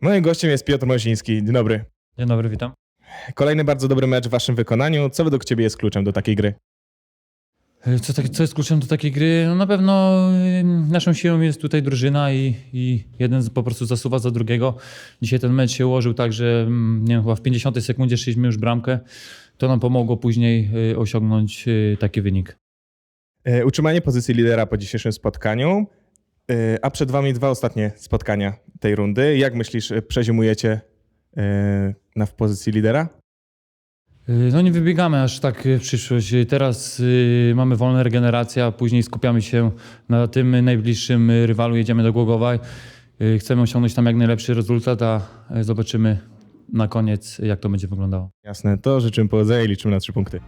Moim gościem jest Piotr Mosiński. Dzień dobry. Dzień dobry, witam. Kolejny bardzo dobry mecz w waszym wykonaniu. Co według ciebie jest kluczem do takiej gry? E, Co, tak, co jest kluczem do takiej gry? No na pewno y, naszą siłą jest tutaj drużyna i, i jeden po prostu zasuwa za drugiego. Dzisiaj ten mecz się ułożył tak, że mm, nie wiem, chyba w 50 sekundzie szliśmy już bramkę. To nam pomogło później y, osiągnąć taki wynik. E, Utrzymanie pozycji lidera po dzisiejszym spotkaniu, e, a przed wami dwa ostatnie spotkania tej rundy. Jak myślisz, e, przezimujecie e, na w pozycji lidera? No nie wybiegamy aż tak w przyszłość. Teraz mamy wolną regenerację, a później skupiamy się na tym najbliższym rywalu. Jedziemy do Głogowaj. Y, Chcemy osiągnąć tam jak najlepszy rezultat, a zobaczymy na koniec, jak to będzie wyglądało. Jasne, to życzymy powodzenia i liczymy na trzy punkty.